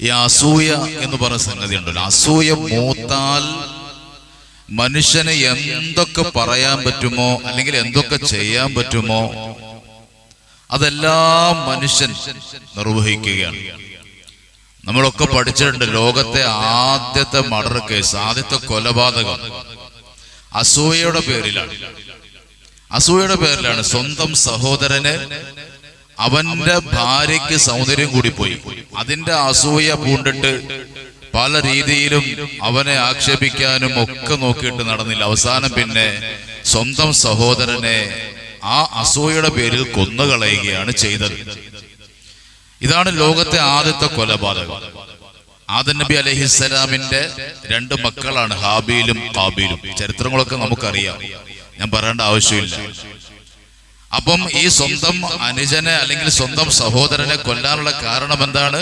ഈ അസൂയ എന്ന് പറയുന്ന സംഗതി ഉണ്ടല്ലോ. അസൂയ മൂത്താൽ മനുഷ്യന് എന്തൊക്കെ പറയാൻ പറ്റുമോ അല്ലെങ്കിൽ എന്തൊക്കെ ചെയ്യാൻ പറ്റുമോ അതെല്ലാം മനുഷ്യൻ നിർവഹിക്കുകയാണ്. നമ്മളൊക്കെ പഠിച്ചിട്ടുണ്ട് ലോകത്തെ ആദ്യത്തെ മർഡർ കേസ് ആദ്യത്തെ കൊലപാതകം. അസൂയയുടെ പേരിലാണ്. അസൂയയുടെ പേരിലാണ് സ്വന്തം സഹോദരന് അവന്റെ ഭാര്യയ്ക്ക് സൗന്ദര്യം കൂടി പോയി അതിന്റെ അസൂയ പൂണ്ടിട്ട് പല രീതിയിലും അവനെ ആക്ഷേപിക്കാനും ഒക്കെ നോക്കിയിട്ട് നടന്നില്ല. അവസാനം പിന്നെ സ്വന്തം സഹോദരനെ ആ അസൂയയുടെ പേരിൽ കൊന്നുകളയുകയാണ് ചെയ്തത്. ഇതാണ് ലോകത്തെ ആദ്യത്തെ കൊലപാതകം. ആദൻ നബി അലഹിസ്സലാമിന്റെ രണ്ട് മക്കളാണ് ഹാബിയിലും കാബിയിലും ചരിത്രങ്ങളൊക്കെ നമുക്കറിയാം. ഞാൻ പറയേണ്ട ആവശ്യമില്ല. അപ്പം ഈ സ്വന്തം അനുജനെ അല്ലെങ്കിൽ സ്വന്തം സഹോദരനെ കൊല്ലാനുള്ള കാരണം എന്താണ്?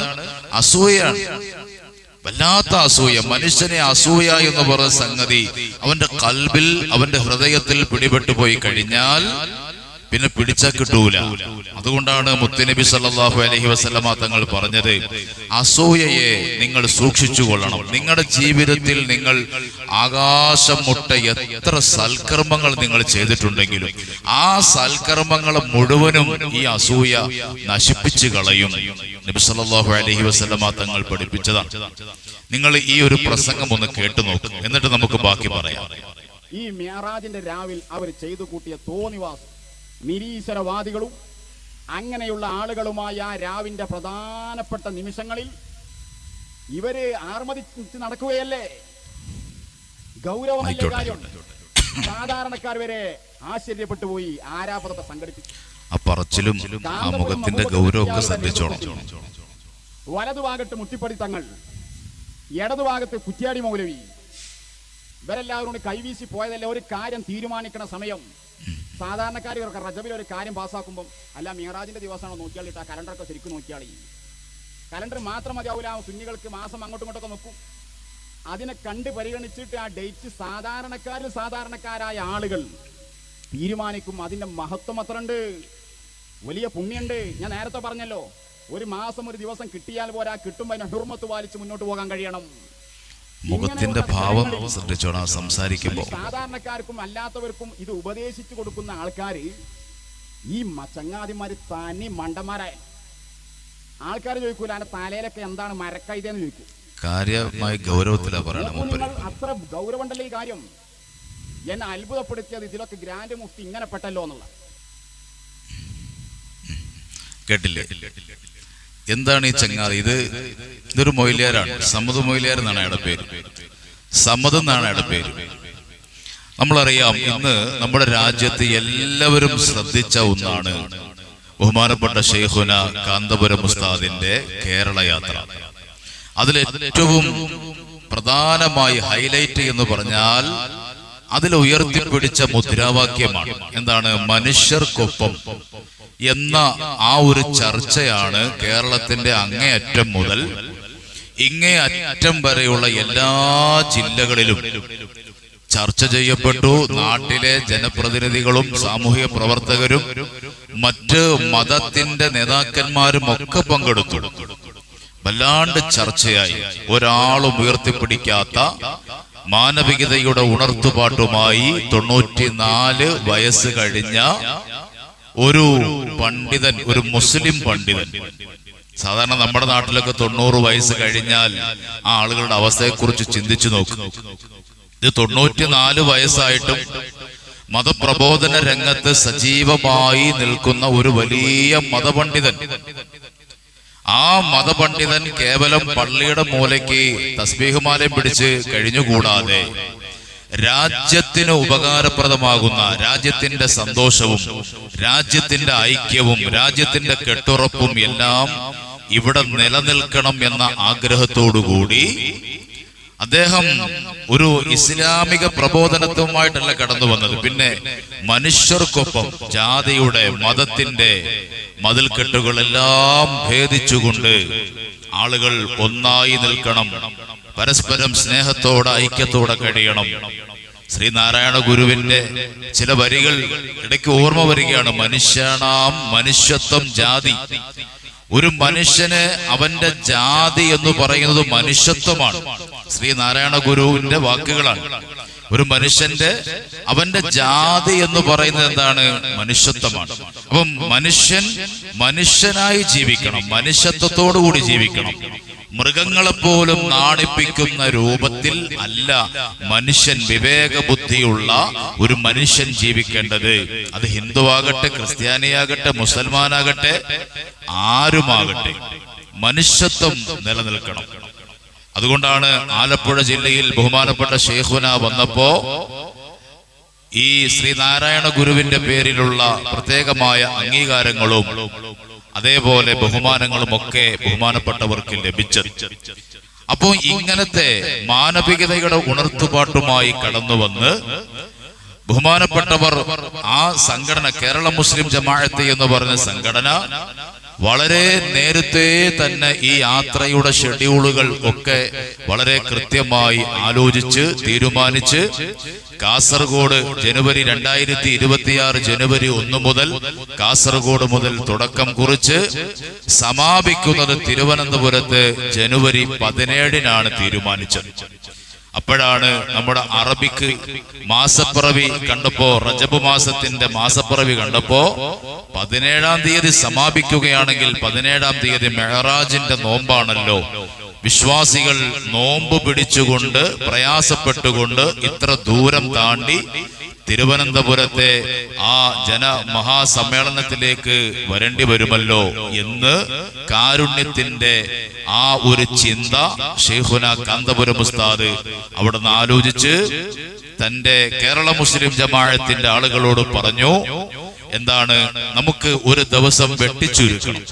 അസൂയാണ് വല്ലാത്ത അസൂയ. മനുഷ്യനെ അസൂയ എന്ന് പറയുന്ന സംഗതി അവന്റെ കൽബിൽ അവന്റെ ഹൃദയത്തിൽ പിടിപെട്ടു പോയി കഴിഞ്ഞാൽ പിന്നെ പിടിച്ചാ കിട്ടൂല. അതുകൊണ്ടാണ് മുത്തുനബി സല്ലാഹു അലഹി വസല്ലമ തങ്ങൾ പറഞ്ഞത് അസൂയയെ നിങ്ങൾ സൂക്ഷിച്ചു കൊള്ളണം നിങ്ങളുടെ ജീവിതത്തിൽ നിങ്ങൾ ആകാശം മുട്ട എത്ര സൽക്കർമ്മങ്ങൾ നിങ്ങൾ ചെയ്തിട്ടുണ്ടെങ്കിലും ആ സൽക്കർമ്മങ്ങൾ മുഴുവനും ഈ അസൂയ നശിപ്പിച്ചു കളയും. നബി സല്ലാഹു അലഹി വസല്ലമ തങ്ങൾ പഠിപ്പിച്ചതാണ്. നിങ്ങൾ ഈ ഒരു പ്രസംഗം ഒന്ന് കേട്ടു നോക്കും. എന്നിട്ട് നമുക്ക് ബാക്കി പറയാം. ഈ മ്യാറാജിന്റെ രാവിൽ അവർ ചെയ്തു കൂട്ടിയ തോന്നിവാസം നിരീശ്വരവാദികളും അങ്ങനെയുള്ള ആളുകളുമായ ആ രാവിന്റെ പ്രധാനപ്പെട്ട നിമിഷങ്ങളിൽ ഇവർ ആർമതിച്ച് നടക്കുകയല്ലേ? ഗൗരവമല്ലേ. കാര്യം. സാധാരണക്കാർ വരെ ആശ്ചര്യപ്പെട്ടു പോയി. ആരാപദത്തെ സംഘടിപ്പിച്ചു? ആ പറച്ചിലും ആ മുഖത്തിന്റെ ഗൗരവമൊക്കെ ശ്രദ്ധിച്ചോണം. വലതുഭാഗത്ത് മുത്തിപ്പടി തങ്ങൾ ഇടതുഭാഗത്ത് കുറ്റ്യാടി മൗലവി. ഇവരെല്ലാവരും കൈവീശി പോയതല്ല? ഒരു കാര്യം തീരുമാനിക്കണ സമയം. സാധാരണക്കാർ ഇവർക്ക് റജബിൽ ഒരു കാര്യം പാസ്സാക്കുമ്പോൾ അല്ല മീറാജിന്റെ ദിവസമാണോ നോക്കിയാളിട്ട് ആ കലണ്ടറൊക്കെ ശരിക്കും നോക്കിയാളി കലണ്ടർ മാത്രം മതിയാവില്ല സുന്നികൾക്ക് മാസം അങ്ങോട്ടും ഇങ്ങോട്ടൊക്കെ നോക്കും അതിനെ കണ്ട് പരിഗണിച്ചിട്ട് ആ ഡേറ്റ് സാധാരണക്കാരിൽ സാധാരണക്കാരായ ആളുകൾ തീരുമാനിക്കും. അതിന്റെ മഹത്വം അത്ര ഉണ്ട് വലിയ പുണ്യുണ്ട് ഞാൻ നേരത്തെ പറഞ്ഞല്ലോ ഒരു മാസം ഒരു ദിവസം കിട്ടിയാൽ പോരാ കിട്ടുമ്പോൾ അതിനെ ഹുർമത്ത് പാലിച്ച് മുന്നോട്ട് പോകാൻ കഴിയണം. മുഖത്തിന്റെ ഭാവം ശ്രദ്ധിച്ചോണം ആ സംസാരിക്കുമ്പോ സാധാരണക്കാർക്കും അല്ലാത്തവർക്കും ഇത് ഉപദേശിച്ചു കൊടുക്കുന്ന ആൾക്കാര് ഈ ചങ്ങാതിമാര് തനി മണ്ടന്മാരായ ആൾക്കാർ ചോദിക്കൂല അതിന്റെ തലയിലൊക്കെ എന്താണ് മരക്കൈതെന്ന് ചോദിക്കും. കാര്യമായി ഗൗരവത്തിലാ പറയണം അത്ര ഗൗരവമുണ്ടല്ലോ ഈ കാര്യം. എന്നെ അത്ഭുതപ്പെടുത്തിയത് ഇതിലൊക്കെ ഗ്രാൻഡ് മുഫ്തി ഇങ്ങനെ പെട്ടല്ലോ എന്നുള്ള. കേട്ടില്ലേ? എന്താണ് ഈ ചങ്ങാതി? ഇത് ഇതൊരു മൊയിലിയാരാണ്. സമ്മത് മൊയിലിയാർ എന്നാണ് അയാളുടെ പേര്. സമ്മതം എന്നാണ് അയാളുടെ പേര്. നമ്മളറിയാം ഇന്ന് നമ്മുടെ രാജ്യത്ത് എല്ലാവരും ശ്രദ്ധിച്ച ഒന്നാണ് ബഹുമാനപ്പെട്ട ഷെയ്ഖുന കാന്തപുരം ഉസ്താദിന്റെ കേരള യാത്ര. അതിലേറ്റവും പ്രധാനമായി ഹൈലൈറ്റ് എന്ന് പറഞ്ഞാൽ അതിൽ ഉയർത്തിപ്പിടിച്ച മുദ്രാവാക്യമാണ്. എന്താണ്? മനുഷ്യർക്കൊപ്പം. എന്ന ആ ഒരു ചർച്ചയാണ് കേരളത്തിന്റെ അങ്ങേയറ്റം മുതൽ ഇങ്ങേ അറ്റം വരെയുള്ള എല്ലാ ജില്ലകളിലും ചർച്ച ചെയ്യപ്പെട്ടു. നാട്ടിലെ ജനപ്രതിനിധികളും സാമൂഹ്യ പ്രവർത്തകരും മറ്റ് മതത്തിന്റെ നേതാക്കന്മാരും ഒക്കെ പങ്കെടുത്തു. വല്ലാണ്ട് ചർച്ചയായി. ഒരാളും ഉയർത്തിപ്പിടിക്കാത്ത മാനവികതയുടെ ഉണർത്തുപാട്ടുമായി തൊണ്ണൂറ്റിനാല് വയസ്സ് കഴിഞ്ഞ ഒരു പണ്ഡിതൻ ഒരു മുസ്ലിം പണ്ഡിതൻ. സാധാരണ നമ്മുടെ നാട്ടിലൊക്കെ തൊണ്ണൂറ് വയസ്സ് കഴിഞ്ഞാൽ ആ ആളുകളുടെ അവസ്ഥയെ കുറിച്ച് ചിന്തിച്ചു നോക്കും. ഇത് തൊണ്ണൂറ്റിനാല് വയസ്സായിട്ടും മതപ്രബോധന രംഗത്ത് സജീവമായി നിൽക്കുന്ന ഒരു വലിയ മതപണ്ഡിതൻ. ആ മതപണ്ഡിതൻ കേവലം പള്ളിയുടെ മൂലയ്ക്ക് തസ്ബീഹുമാലയും പിടിച്ച് കഴിഞ്ഞുകൂടാതെ രാജ്യത്തിന് ഉപകാരപ്രദമാകുന്ന രാജ്യത്തിന്റെ സന്തോഷവും രാജ്യത്തിന്റെ ഐക്യവും രാജ്യത്തിന്റെ കെട്ടുറപ്പും എല്ലാം ഇവിടെ നിലനിൽക്കണം എന്ന ആഗ്രഹത്തോടുകൂടി അദ്ദേഹം ഒരു ഇസ്ലാമിക പ്രബോധനത്വമായിട്ടല്ല കടന്നു വന്നത്. പിന്നെ മനുഷ്യർക്കൊപ്പം ജാതിയുടെ മതത്തിന്റെ മതിൽക്കെട്ടുകളെല്ലാം ഭേദിച്ചുകൊണ്ട് ആളുകൾ ഒന്നായി നിൽക്കണം. പരസ്പരം സ്നേഹത്തോടെ ഐക്യത്തോടെ കഴിയണം. ശ്രീനാരായണ ഗുരുവിന്റെ ചില വരികൾ ഇടയ്ക്ക് ഓർമ്മ വരികയാണ്. മനുഷ്യനാം മനുഷ്യത്വം ജാതി. ഒരു മനുഷ്യന് അവന്റെ ജാതി എന്ന് പറയുന്നത് മനുഷ്യത്വമാണ്. ശ്രീനാരായണ ഗുരുവിന്റെ വാക്കുകളാണ്. ഒരു മനുഷ്യന്റെ അവന്റെ ജാതി എന്ന് പറയുന്നത് എന്താണ്? മനുഷ്യത്വമാണ്. അപ്പം മനുഷ്യൻ മനുഷ്യനായി ജീവിക്കണം. മനുഷ്യത്വത്തോടു കൂടി ജീവിക്കണം. മൃഗങ്ങളെപ്പോലും നാണിപ്പിക്കുന്ന രൂപത്തിൽ അല്ല മനുഷ്യൻ വിവേക ബുദ്ധിയുള്ള ഒരു മനുഷ്യൻ ജീവിക്കേണ്ടത്. അത് ഹിന്ദുവാകട്ടെ ക്രിസ്ത്യാനിയാകട്ടെ മുസൽമാനാകട്ടെ ആരുമാകട്ടെ മനുഷ്യത്വം നിലനിൽക്കണം. അതുകൊണ്ടാണ് ആലപ്പുഴ ജില്ലയിൽ ബഹുമാനപ്പെട്ട ഷേഖുന വന്നപ്പോ ഈ ശ്രീനാരായണ ഗുരുവിന്റെ പേരിലുള്ള പ്രത്യേകമായ അംഗീകാരങ്ങളും അതേപോലെ ബഹുമാനങ്ങളും ഒക്കെ ബഹുമാനപ്പെട്ടവർക്ക് ലഭിച്ചത്. അപ്പോൾ ഇങ്ങനത്തെ മാനവികതയുടെ ഉണർത്തുപാട്ടുമായി കടന്നു വന്ന് ബഹുമാനപ്പെട്ടവർ ആ സംഘടന കേരള മുസ്ലിം ജമാഅത്ത് എന്ന് പറഞ്ഞ സംഘടന വളരെ നേരത്തെ തന്നെ ഈ യാത്രയുടെ ഷെഡ്യൂളുകൾ ഒക്കെ വളരെ കൃത്യമായി ആലോചിച്ച് തീരുമാനിച്ച് കാസർഗോഡ് ജനുവരി രണ്ടായിരത്തി ഇരുപത്തിയാറ് ജനുവരി ഒന്ന് മുതൽ കാസർഗോഡ് മുതൽ തുടക്കം കുറിച്ച് സമാപിക്കുന്നത് തിരുവനന്തപുരത്ത് ജനുവരി പതിനേഴിനാണ് തീരുമാനിച്ചത്. അപ്പോഴാണ് നമ്മുടെ അറബിക്ക് മാസപ്പിറവി കണ്ടപ്പോ റജബ് മാസത്തിന്റെ മാസപ്പിറവി കണ്ടപ്പോ പതിനേഴാം തീയതി സമാപിക്കുകയാണെങ്കിൽ പതിനേഴാം തീയതി മെഹറാജിന്റെ നോമ്പാണല്ലോ. വിശ്വാസികൾ നോമ്പ് പിടിച്ചുകൊണ്ട് പ്രയാസപ്പെട്ടുകൊണ്ട് ഇത്ര ദൂരം താണ്ടി തിരുവനന്തപുരത്തെ ആ ജന ജനമഹാസമ്മേളനത്തിലേക്ക് വരേണ്ടി വരുമല്ലോ എന്ന് കാരുണ്യത്തിന്റെ ആ ഒരു ചിന്ത ഷെയ്ഖുന കാന്തപുരം ഉസ്താദ് അവിടെ നിന്ന് ആലോചിച്ച് തന്റെ കേരള മുസ്ലിം ജമാഅത്തിന്റെ ആളുകളോട് പറഞ്ഞു എന്താണ്? നമുക്ക് ഒരു ദിവസം വെട്ടിച്ചുരുക്കണം.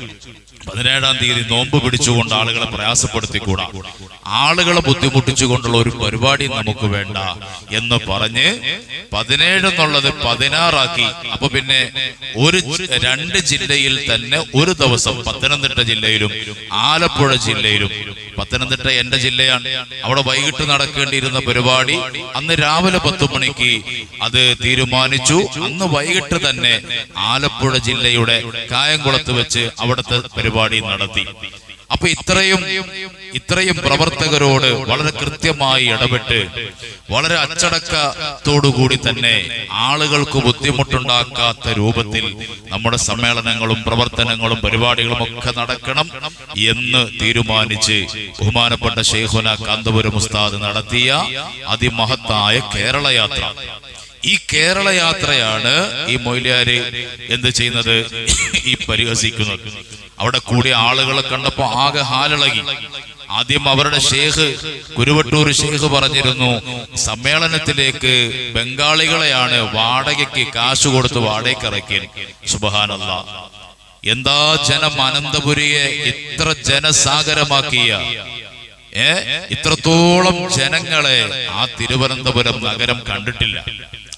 പതിനേഴാം തീയതി നോമ്പ് പിടിച്ചുകൊണ്ട് ആളുകളെ പ്രയാസപ്പെടുത്തിക്കൂടാ. ആളുകളെ ബുദ്ധിമുട്ടിച്ചുകൊണ്ടുള്ള ഒരു പരിപാടി നമുക്ക് വേണ്ട എന്ന് പറഞ്ഞ് പതിനേഴ് എന്നുള്ളത് പതിനാറാക്കി. അപ്പൊ പിന്നെ ഒരു രണ്ട് ജില്ലയിൽ തന്നെ ഒരു ദിവസം പത്തനംതിട്ട ജില്ലയിലും ആലപ്പുഴ ജില്ലയിലും. പത്തനംതിട്ട എന്റെ ജില്ലയാണ്. അവിടെ വൈകിട്ട് നടക്കേണ്ടിയിരുന്ന പരിപാടി അന്ന് രാവിലെ പത്ത് മണിക്ക് അത് തീരുമാനിച്ചു. അന്ന് വൈകിട്ട് തന്നെ ആലപ്പുഴ ജില്ലയുടെ കായംകുളത്ത് വെച്ച് അവിടുത്തെ പരിപാടി നടത്തി. അപ്പൊ ഇത്രയും ഇത്രയും പ്രവർത്തകരോട് വളരെ കൃത്യമായി ഇടപെട്ട് വളരെ അച്ചടക്കത്തോടുകൂടി തന്നെ ആളുകൾക്ക് ബുദ്ധിമുട്ടുണ്ടാക്കാത്ത രൂപത്തിൽ നമ്മുടെ സമ്മേളനങ്ങളും പ്രവർത്തനങ്ങളും പരിപാടികളും ഒക്കെ നടക്കണം എന്ന് തീരുമാനിച്ച് ബഹുമാനപ്പെട്ട ഷെയ്ഖുന കാന്തപുരം ഉസ്താദ് നടത്തിയ അതിമഹത്തായ കേരള യാത്ര ഈ കേരള യാത്രയാണ് ഈ മൊയ്ലിയാര് എന്ത് ചെയ്യുന്നത്? ഈ പരിഹസിക്കുന്നത്. അവിടെ കൂടിയ ആളുകളെ കണ്ടപ്പോ ആകെ ഹാലിളകി. ആദ്യം അവരുടെ ഷേഖ് കുരുവട്ടൂർ ഷേഖ് പറഞ്ഞിരുന്നു സമ്മേളനത്തിലേക്ക് ബംഗാളികളെയാണ് വാടകയ്ക്ക് കാശ് കൊടുത്ത് വാടകയ്ക്ക് ഇറക്കിയത്. സുബഹാനല്ല. എന്താ ജനം അനന്തപുരിയെ ഇത്ര ജനസാഗരമാക്കിയ? ഏ? ഇത്രത്തോളം ജനങ്ങളെ ആ തിരുവനന്തപുരം നഗരം കണ്ടിട്ടില്ല.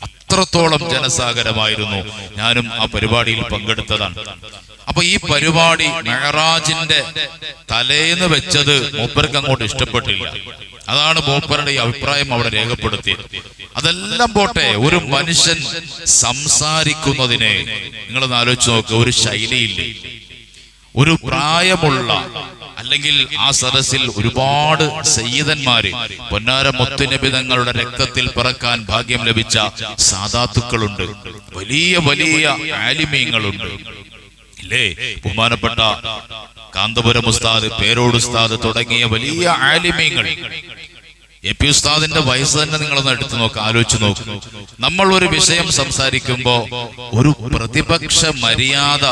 അത്രത്തോളം ജനസാഗരമായിരുന്നു. ഞാനും ആ പരിപാടിയിൽ പങ്കെടുത്തതാണ്. അപ്പൊ ഈ പരിപാടി മെഹറാജിന്റെ തലേന്ന് വെച്ചത് മൂപ്പർക്ക് അങ്ങോട്ട് ഇഷ്ടപ്പെട്ടില്ല. അതാണ് മൂപ്പരുടെ ഈ അഭിപ്രായം അവിടെ രേഖപ്പെടുത്തിയത്. അതെല്ലാം പോട്ടെ ഒരു മനുഷ്യൻ സംസാരിക്കുന്നതിനെ നിങ്ങളൊന്ന് ആലോചിച്ച് നോക്കുക ഒരു ശൈലിയില്ല? ഒരു പ്രായമുള്ള അല്ലെങ്കിൽ ആ സദസ്സിൽ ഒരുപാട് സയ്യിദന്മാര് പൊന്നാര മുത്തുനിബിതങ്ങളുടെ രക്തത്തിൽ പിറക്കാൻ ഭാഗ്യം ലഭിച്ച സാധാത്തുക്കളുണ്ട് വലിയ വലിയ ആലിമീങ്ങളുണ്ട്. ഇല്ലേ? ബഹുമാനപ്പെട്ട കാന്തപുരം ഉസ്താദ് പേരോട് ഉസ്താദ് തുടങ്ങിയ വലിയ ആലിമീങ്ങൾ. എ പി ഉസ്താദിന്റെ വയസ്സ് തന്നെ നിങ്ങളൊന്ന് എടുത്തു നോക്കുക ആലോചിച്ചു നോക്ക്. നമ്മൾ ഒരു വിഷയം സംസാരിക്കുമ്പോ ഒരു പ്രതിപക്ഷ മര്യാദ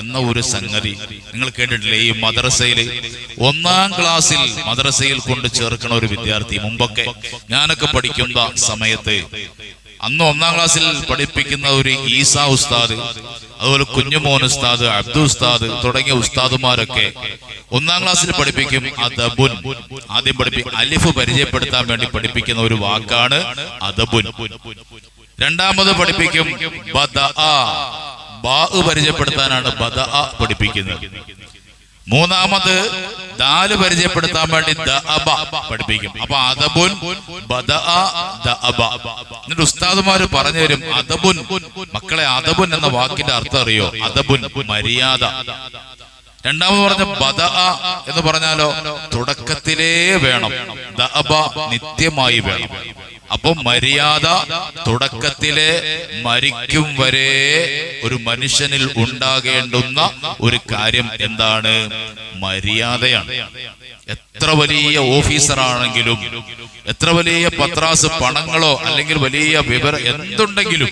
എന്ന ഒരു സംഗതി. നിങ്ങൾ കേട്ടിട്ടില്ലേ? ഈ മദ്രസയിൽ ഒന്നാം ക്ലാസ്സിൽ മദ്രസയിൽ കൊണ്ട് ചേർക്കണ ഒരു വിദ്യാർത്ഥി മുമ്പൊക്കെ ഞാനൊക്കെ പഠിക്കുന്ന സമയത്ത് അന്ന് ഒന്നാം ക്ലാസ്സിൽ പഠിപ്പിക്കുന്ന ഒരു ഈസ ഉസ്താദ് അതുപോലെ കുഞ്ഞുമോൻ ഉസ്താദ് അബ്ദു ഉസ്താദ് തുടങ്ങിയ ഉസ്താദുമാരൊക്കെ ഒന്നാം ക്ലാസ്സിൽ പഠിപ്പിക്കും അദബുൻ. ആദ്യം പഠിപ്പി അലിഫ് പരിചയപ്പെടുത്താൻ വേണ്ടി പഠിപ്പിക്കുന്ന ഒരു വാക്കാണ് അദബുൻ. രണ്ടാമത് പഠിപ്പിക്കും ബദഅ. ബാ പരിചയപ്പെടുത്താനാണ് ബദ പഠിപ്പിക്കുന്നത്. മൂന്നാമത് ദാൽ പരിചയപ്പെടുത്താൻ വേണ്ടി ദഅബ പഠിപ്പിക്കും. അപ്പൊ അദബുൻ എന്നിട്ട് ഉസ്താദുമാര് പറഞ്ഞു തരും അദബുൻ മക്കളെ അദബുൻ എന്ന വാക്കിന്റെ അർത്ഥം അറിയോ? അദബുൻ മര്യാദ. രണ്ടാമത് പറഞ്ഞ ബദ എന്ന് പറഞ്ഞാലോ തുടക്കത്തിലേ വേണം. ദഅബ നിത്യമായി വേണം. അപ്പൊ മര്യാദ തുടക്കത്തിലെ മരിക്കും വരെ ഒരു മനുഷ്യനിൽ ഉണ്ടാകേണ്ടുന്ന ഒരു കാര്യം എന്താണ്? മര്യാദയാണ്. എത്ര വലിയ ഓഫീസറാണെങ്കിലും എത്ര വലിയ പത്രാസ് പണങ്ങളോ അല്ലെങ്കിൽ വലിയ വിവരം എന്തുണ്ടെങ്കിലും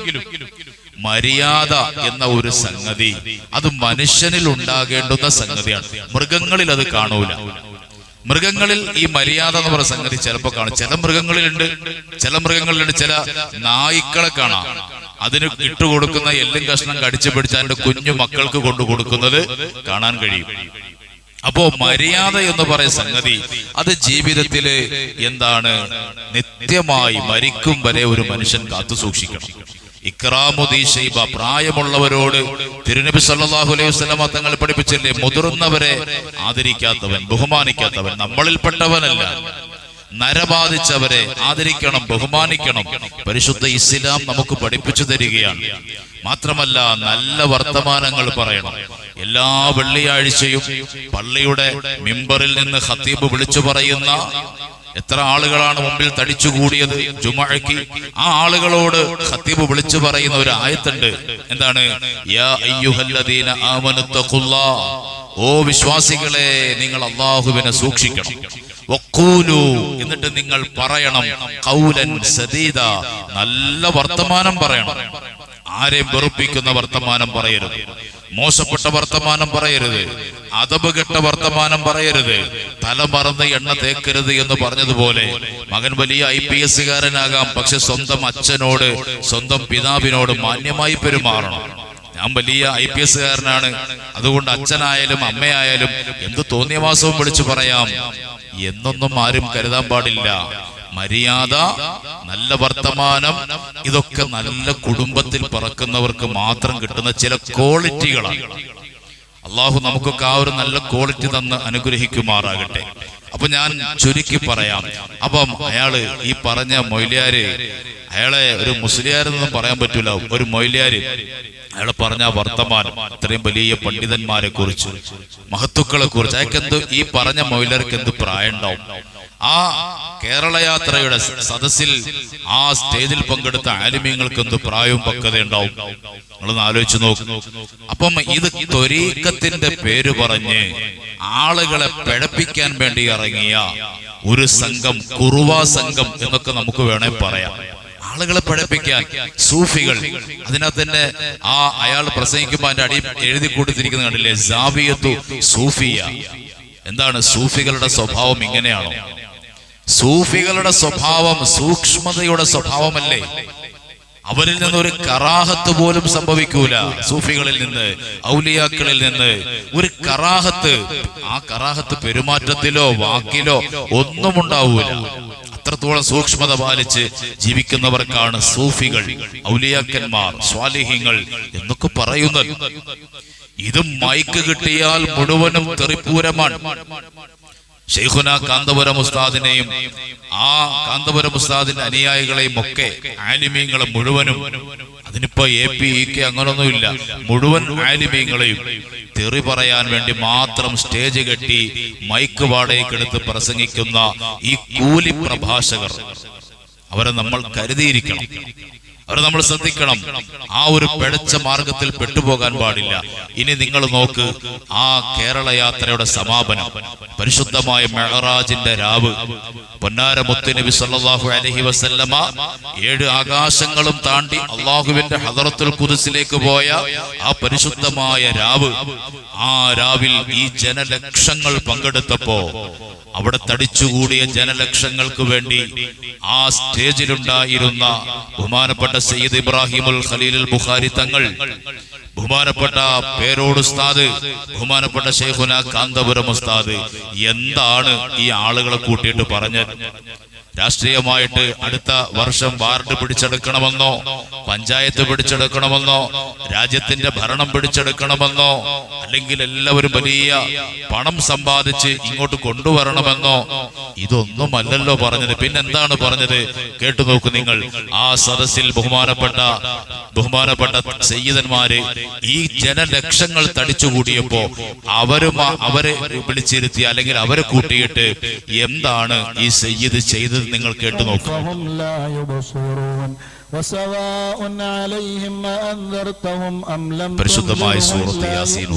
മര്യാദ എന്ന ഒരു സംഗതി അത് മനുഷ്യനിൽ ഉണ്ടാകേണ്ടുന്ന സംഗതിയാണ്. മൃഗങ്ങളിൽ അത് കാണൂല. മൃഗങ്ങളിൽ ഈ മര്യാദ എന്ന് പറയുന്ന സംഗതി ചിലപ്പോൾ കാണും. ചില മൃഗങ്ങളിലുണ്ട് ചില മൃഗങ്ങളിലുണ്ട് ചില നായ്ക്കളെ കാണാം. അതിന് ഇട്ടുകൊടുക്കുന്ന എല്ലും കഷ്ണം കടിച്ചു പിടിച്ച് അതിന്റെ കുഞ്ഞു മക്കൾക്ക് കൊണ്ടു കൊടുക്കുന്നത് കാണാൻ കഴിയും. അപ്പോ മര്യാദ എന്ന് പറയുന്ന സംഗതി അത് ജീവിതത്തിൽ എന്താണ്? നിത്യമായി മരിക്കും വരെ ഒരു മനുഷ്യൻ കാത്തു സൂക്ഷിക്കണം. ഇക്രാമുദീ ഷൈബ പ്രായമുള്ളവരോട് തിരുനബി സല്ലല്ലാഹു അലൈഹി വസല്ലമ തങ്ങൾ പഠിപ്പിച്ചില്ലേ മുതിർന്നവരെ ആദരിക്കാത്തവൻ ബഹുമാനിക്കാത്തവൻ നമ്മളിൽപ്പെട്ടവനല്ല. നരബാധിച്ചവരെ ആദരിക്കണം ബഹുമാനിക്കണം. പരിശുദ്ധ ഇസ്ലാം നമുക്ക് പഠിപ്പിച്ചു തരികയാണ്. മാത്രമല്ല നല്ല വർത്തമാനങ്ങൾ പറയണം. എല്ലാ വെള്ളിയാഴ്ചയും പള്ളിയുടെ മിമ്പറിൽ നിന്ന് ഹത്തീബ് വിളിച്ചു പറയുന്ന എത്ര ആളുകളാണ് മുമ്പിൽ തടിച്ചുകൂടിയത് ജുമഴയ്ക്ക് ആ ആളുകളോട് ഖത്തീബ് വിളിച്ചു പറയുന്ന ഒരു ആയത്തുണ്ട്. എന്താണ്? യാ അയ്യുഹല്ലദീന ഓ വിശ്വാസികളെ നിങ്ങൾ അള്ളാഹുവിനെ സൂക്ഷിക്കണം. എന്നിട്ട് നിങ്ങൾ പറയണം. കൗലൻ സദീദ. നല്ല വർത്തമാനം പറയണം. ആരെയും വെറുപ്പിക്കുന്ന വർത്തമാനം പറയരുത്. മോശപ്പെട്ട വർത്തമാനം പറയരുത്. അതപകെട്ട വർത്തമാനം പറയരുത്. തല മറന്ന് എണ്ണ തേക്കരുത് എന്ന് പറഞ്ഞതുപോലെ മകൻ വലിയ ഐ പി എസ് കാരനാകാം. പക്ഷെ സ്വന്തം അച്ഛനോട് സ്വന്തം പിതാവിനോട് മാന്യമായി പെരുമാറണം. ഞാൻ വലിയ ഐ പി എസ് കാരനാണ്. അതുകൊണ്ട് അച്ഛനായാലും അമ്മയായാലും എന്ത് തോന്നിയ മാസവും വിളിച്ചു പറയാം. എന്നൊന്നും ആരും കരുതാൻ പാടില്ല. മര്യാദ നല്ല വർത്തമാനം ഇതൊക്കെ നല്ല കുടുംബത്തിൽ പറക്കുന്നവർക്ക് മാത്രം കിട്ടുന്ന ചില ക്വാളിറ്റികളാണ് അള്ളാഹു നമുക്കൊക്കെ ആ ഒരു നല്ല ക്വാളിറ്റി തന്ന് അനുഗ്രഹിക്കുമാറാകട്ടെ. അപ്പൊ ഞാൻ ചുരുക്കി പറയാം. അപ്പം അയാൾ ഈ പറഞ്ഞ മൊയ്ലിയാര് അയാളെ ഒരു മുസ്ലിയാരെന്നൊന്നും പറയാൻ പറ്റൂല. ഒരു മൊയ്ലിയാര് അയാളെ പറഞ്ഞ വർത്തമാനം ഇത്രയും വലിയ പണ്ഡിതന്മാരെ കുറിച്ച് മഹത്തുക്കളെ കുറിച്ച് അയാൾക്ക് എന്ത് ഈ പറഞ്ഞ മൊയ്ലർക്ക് എന്ത് പ്രായം ഉണ്ടാവും? ആ കേരള യാത്രയുടെ സദസ്സിൽ ആ സ്റ്റേജിൽ പങ്കെടുത്ത ആലിമ്യങ്ങൾക്ക് എന്ത് പ്രായവും പക്വതയുണ്ടാവും നിങ്ങളൊന്ന് ആലോചിച്ച് നോക്കും. അപ്പം ഇത് ത്വരീക്കത്തിന്റെ പേര് പറഞ്ഞ് ആളുകളെ പിഴപ്പിക്കാൻ വേണ്ടി ഇറങ്ങിയ ഒരു സംഘം കുറുവ സംഘം എന്നൊക്കെ നമുക്ക് വേണേ പറയാം. ആളുകളെ പഠിപ്പിക്കാൻ സൂഫികൾ അതിനകത്ത് തന്നെ ആ അയാൾ പ്രസംഗിക്കുമ്പോൾ അതിന്റെ അടി എഴുതി കൊടുത്തിരിക്കുന്നത് കണ്ടില്ലേ? ജാവിയത്തു സൂഫിയ. എന്താണ് സൂഫികളുടെ സ്വഭാവം ഇങ്ങനെയാണോ? സൂഫികളുടെ സ്വഭാവം സൂക്ഷ്മതയുടെ സ്വഭാവമല്ലേ? അവരിൽ നിന്ന് ഒരു കറാഹത്ത് പോലും സംഭവിക്കൂല. സൂഫികളിൽ നിന്ന് ഔലിയാക്കളിൽ നിന്ന് ഒരു കറാഹത്ത് ആ കറാഹത്ത് പെരുമാറ്റത്തിലോ വാക്കിലോ ഒന്നും ഉണ്ടാവൂല അത്രത്തോളം സൂക്ഷ്മത പാലിച്ച് ജീവിക്കുന്നവർക്കാണ് സൂഫികൾ ഔലിയാക്കന്മാർ സ്വാലിഹ്യങ്ങൾ എന്നൊക്കെ പറയുന്നത്. ഇത് മൈക്ക് കിട്ടിയാൽ മുഴുവനും തെറിപ്പൂരമാണ്. ഷെയ്ഖുന കാന്തപുരം ഉസ്താദിനെയും ആ കാന്തപുരം ഉസ്താദിന്റെ അനുയായികളെയും ഒക്കെ ആലിമീങ്ങളെ മുഴുവനും അതിനിപ്പോ എ പി ഇ കെ അങ്ങനൊന്നുമില്ല മുഴുവൻ ആലിമീങ്ങളെയും തെറി പറയാൻ വേണ്ടി മാത്രം സ്റ്റേജ് കെട്ടി മൈക്ക് വാടകയ്ക്കെടുത്ത് പ്രസംഗിക്കുന്ന ഈ കൂലി പ്രഭാഷകർ. അവരെ നമ്മൾ കരുതിയിരിക്കണം. അവരെ നമ്മൾ ശ്രദ്ധിക്കണം. ആ ഒരു പിഴച്ച മാർഗത്തിൽ പെട്ടുപോകാൻ പാടില്ല. ഇനി നിങ്ങൾ നോക്ക് ആ കേരള യാത്രയുടെ സമാപനം പരിശുദ്ധമായ മെഹറാജിന്റെ രാവ് പൊന്നാര മുത്തുനബി സല്ലല്ലാഹു അലൈഹി വസല്ലമ ഏഴ് ആകാശങ്ങളും താണ്ടി അള്ളാഹുവിന്റെ ഹദറത്തുൽ കുതിസിലേക്ക് പോയ ആ പരിശുദ്ധമായ രാവ് ആ രാവിൽ ഈ ജനലക്ഷങ്ങൾ പങ്കെടുത്തപ്പോ അവിടെ തടിച്ചുകൂടിയ ജനലക്ഷങ്ങൾക്ക് വേണ്ടി ആ സ്റ്റേജിലുണ്ടായിരുന്ന ബഹുമാനപ്പെട്ട സയ്യിദ് ഇബ്രാഹിമുൽ ഖലീലുൽ ബുഖാരി തങ്ങൾ ബഹുമാനപ്പെട്ട പേരോട് ഉസ്താദ് ബഹുമാനപ്പെട്ട ഷെയ്ഖുന കാന്തപുരം ഉസ്താദ് എന്താണ് ഈ ആളുകളെ കൂട്ടിയിട്ട് പറഞ്ഞത്? രാഷ്ട്രീയമായിട്ട് അടുത്ത വർഷം വാർഡ് പിടിച്ചെടുക്കണമെന്നോ പഞ്ചായത്ത് പിടിച്ചെടുക്കണമെന്നോ രാജ്യത്തിന്റെ ഭരണം പിടിച്ചെടുക്കണമെന്നോ അല്ലെങ്കിൽ എല്ലാവരും വലിയ പണം സമ്പാദിച്ച് ഇങ്ങോട്ട് കൊണ്ടുവരണമെന്നോ ഇതൊന്നുമല്ലല്ലോ പറഞ്ഞത്. പിന്നെന്താണ് പറഞ്ഞത്? കേട്ടു നോക്കൂ നിങ്ങൾ. ആ സദസ്സിൽ ബഹുമാനപ്പെട്ട ബഹുമാനപ്പെട്ട സയ്യിദന്മാര് ഈ ജനലക്ഷങ്ങൾ തടിച്ചുകൂടിയപ്പോ അവരും അവരെ വിളിച്ചിരുത്തി അല്ലെങ്കിൽ അവരെ കൂട്ടിയിട്ട് എന്താണ് ഈ സയ്യിദ് ചെയ്തത്? നിങ്ങൾ കേട്ടു നോക്കും. പരിശുദ്ധമായ സൂറത്ത് യാസീൻ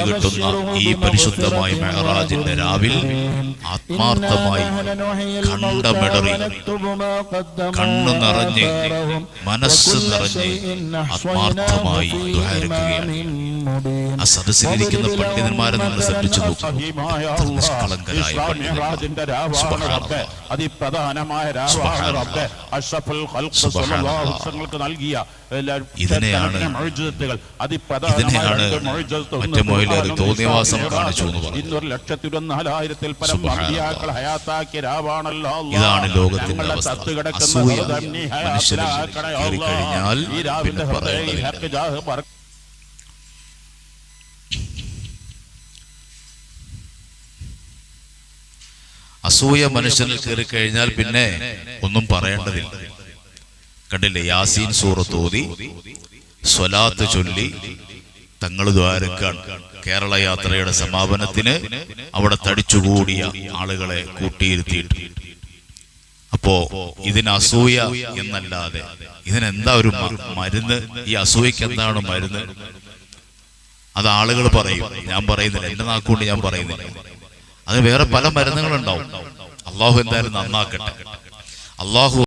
കിട്ടുന്ന ഈ പരിശുദ്ധമായ മെഹറാജിന്റെ രാവിൽ ആത്മാർത്ഥമായി കണ്ടമെടറി നിറഞ്ഞ് മനസ്സ് നിറഞ്ഞ് ആത്മാർത്ഥമായി ദ്വാരക്കുകയാണ് സദസ്സിലിരിക്കുന്ന പണ്ഡിതന്മാരെ ശ്രദ്ധിച്ചു ഇതാണ് ലോകത്തിന്റെ അവസ്ഥ. അസൂയ മനുഷ്യനിൽ കയറി കഴിഞ്ഞാൽ പിന്നെ ഒന്നും പറയേണ്ടതില്ല. കണ്ടില്ലേ? യാസീൻ സൂറത്ത് ഓതി സ്വലാത്ത് ചൊല്ലി തങ്ങൾ ദ്വാരക്കാൻ കേരള യാത്രയുടെ സമാപനത്തിന് അവിടെ തടിച്ചുകൂടിയ ആളുകളെ കൂട്ടിയിരുത്തിയിട്ട്. അപ്പോ ഇതിന് അസൂയ എന്നല്ലാതെ ഇതിനെന്താ ഒരു മരുന്ന്? ഈ അസൂയക്ക് എന്താണ് മരുന്ന്? അത് ആളുകൾ പറയും. ഞാൻ പറയുന്നില്ല. എന്റെ നാക്കുകൊണ്ട് ഞാൻ പറയുന്നില്ല. അത് വേറെ പല മരുന്നുകളുണ്ടാവും. അള്ളാഹു എന്തായാലും നന്നാക്കട്ടെ. അള്ളാഹു